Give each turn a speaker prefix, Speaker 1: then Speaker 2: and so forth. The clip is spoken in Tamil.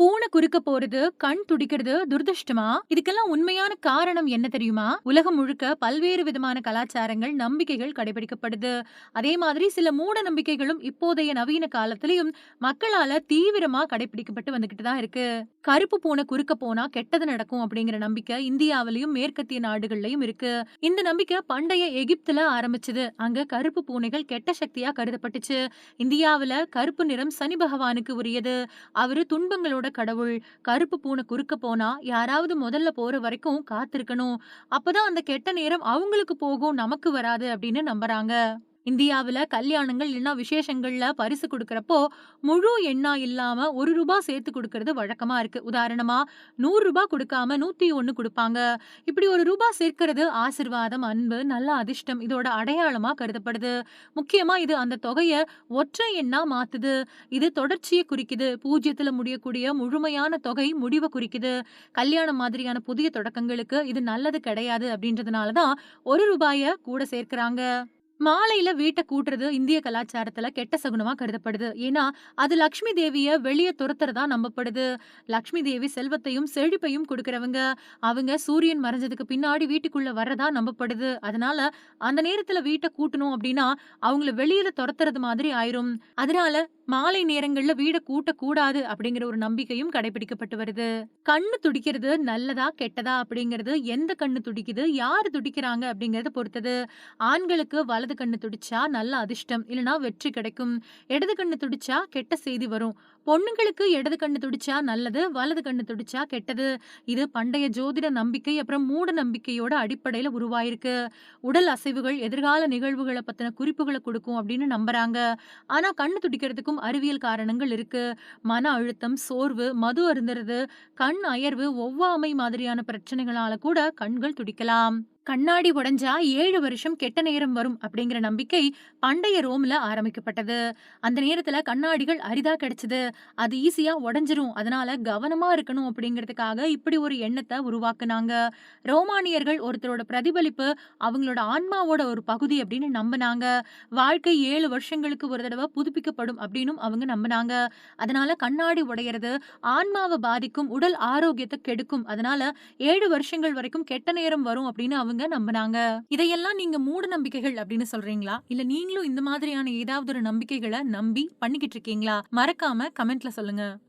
Speaker 1: பூனை குறுக்க போறது, கண் துடிக்கிறது துர்திருஷ்டமா இதுக்கெல்லாம் உண்மையான காரணம் என்ன தெரியுமா? உலகம் முழுக்க பல்வேறு விதமான கலாச்சாரங்கள், நம்பிக்கைகள் கடைபிடிக்கப்படுது. அதே மாதிரி சில மூட நம்பிக்கைகளும் இப்போதைய நவீன காலத்திலையும் மக்களால தீவிரமா கடைபிடிக்கப்பட்டு வந்துகிட்டு தான் இருக்கு. கருப்பு பூனை குறுக்க போனா கெட்டது நடக்கும் அப்படிங்கிற நம்பிக்கை இந்தியாவிலயும் மேற்கத்திய நாடுகள்லயும் இருக்கு. இந்த நம்பிக்கை பண்டைய எகிப்துல ஆரம்பிச்சது. அங்க கருப்பு பூனைகள் கெட்ட சக்தியா கருதப்பட்டுச்சு. இந்தியாவுல கருப்பு நிறம் சனி பகவானுக்கு உரியது. அவரு துன்பங்களோட கடவுள். கருப்பு பூனை குறுக்க போனா யாராவது முதல்ல போற வரைக்கும் காத்திருக்கணும். அப்பதான் அந்த கெட்ட நேரம் அவங்களுக்கு போகும், நமக்கு வராது அப்படின்னு நம்புறாங்க. இந்தியாவுல கல்யாணங்கள் இல்லன்னா விசேஷங்கள்ல பரிசு கொடுக்குறப்போ முழு எண்ணா இல்லாம ரூ. 1 சேர்த்து கொடுக்கறது வழக்கமா இருக்கு. உதாரணமா ரூ. 100 குடுக்காம 101 குடுப்பாங்க. இப்படி ஒரு ரூபா சேர்க்கிறது ஆசிர்வாதம், அன்பு, நல்ல அதிர்ஷ்டம் இதோட அடையாளமா கருதப்படுது. முக்கியமா இது அந்த தொகைய ஒற்றை எண்ணா மாத்துது. இது தொடர்ச்சியை குறிக்குது. பூஜ்யத்துல முடியக்கூடிய முழுமையான தொகை முடிவ குறிக்குது. கல்யாணம் மாதிரியான புதிய தொடக்கங்களுக்கு இது நல்லது கிடையாது அப்படின்றதுனால தான் ஒரு ரூபாயை கூட சேர்க்கறாங்க. மாலையில வீட்டை கூட்டுறது இந்திய கலாச்சாரத்துல கெட்ட சகுனமா கருதப்படுது. ஏன்னா, அது லக்ஷ்மி தேவிய வெளிய துரத்துறதா நம்பப்படுது. லக்ஷ்மி தேவி செல்வத்தையும், செழிப்பையும் கொடுக்கறவங்க அவங்க சூரியன் மறைஞ்சதுக்கு பின்னாடி வீட்டுக்குள்ள வர்றதா நம்பப்படுது. அதனால அந்த நேரத்துல வீட்டை கூட்டணும் அப்படின்னா, அவங்கள வெளியில துரத்துறது மாதிரி ஆயிரும். அதனால மாலை நேரங்கள்ல வீடை கூட்டக்கூடாது அப்படிங்கிற ஒரு நம்பிக்கையும் கடைபிடிக்கப்பட்டு வருது. கண்ணு துடிக்கிறது நல்லதா, கெட்டதா அப்படிங்கிறது எந்த கண்ணு துடிக்குது, யாரு துடிக்கிறாங்க அப்படிங்கறத பொறுத்தது. ஆண்களுக்கு வலது கண்ணு துடிச்சா நல்ல அதிர்ஷ்டம், இல்லனா வெற்றி கிடைக்கும். இடது கண்ணு துடிச்சா கெட்ட செய்தி வரும். பொண்ணுங்களுக்கு இடது கண்ணு துடிச்சா நல்லது, வலது கண்ணு துடிச்சா கெட்டது. இது பண்டைய ஜோதிட நம்பிக்கை அப்புறம் மூட நம்பிக்கையோட அடிப்படையில உருவாயிருக்கு. உடல் அசைவுகள் எதிர்கால நிகழ்வுகளை பத்தின குறிப்புகளை கொடுக்கும் அப்படின்னு நம்புறாங்க. ஆனா கண்ணு துடிக்கிறதுக்கும் அறிவியல் காரணங்கள் இருக்கு. மன அழுத்தம், சோர்வு, மது அருந்துறது, கண் அயர்வு, ஒவ்வாமை மாதிரியான பிரச்சனைகளால கூட கண்கள் துடிக்கலாம். கண்ணாடி உடைஞ்சா ஏழு வருஷம் கெட்ட நேரம் வரும் அப்படிங்கிற நம்பிக்கை பண்டைய ரோம்ல ஆரம்பிக்கப்பட்டது. அந்த நேரத்துல கண்ணாடிகள் அரிதா கிடைச்சது. அது ஈஸியா உடைஞ்சிரும். அதனால கவனமா இருக்கணும் அப்படிங்கிறதுக்காக இப்படி ஒரு எண்ணத்தை உருவாக்குனாங்க. ரோமானியர்கள் ஒருத்தரோட பிரதிபலிப்பு அவங்களோட ஆன்மாவோட ஒரு பகுதி அப்படின்னு நம்பினாங்க. வாழ்க்கை ஏழு வருஷங்களுக்கு ஒரு தடவை புதுப்பிக்கப்படும் அப்படின்னும் அவங்க நம்பினாங்க. அதனால கண்ணாடி உடையிறது ஆன்மாவை பாதிக்கும், உடல் ஆரோக்கியத்தை கெடுக்கும். அதனால ஏழு வருஷங்கள் வரைக்கும் கெட்ட நேரம் வரும் அப்படின்னு அவங்க நம்பினாங்க. இதையெல்லாம் நீங்க மூட நம்பிக்கைகள் அப்படின்னு சொல்றீங்களா? இல்ல நீங்களும் இந்த மாதிரியான ஏதாவது ஒரு நம்பிக்கைகள நம்பி பண்ணிக்கிட்டு இருக்கீங்களா? மறக்காம கமெண்ட்ல சொல்லுங்க.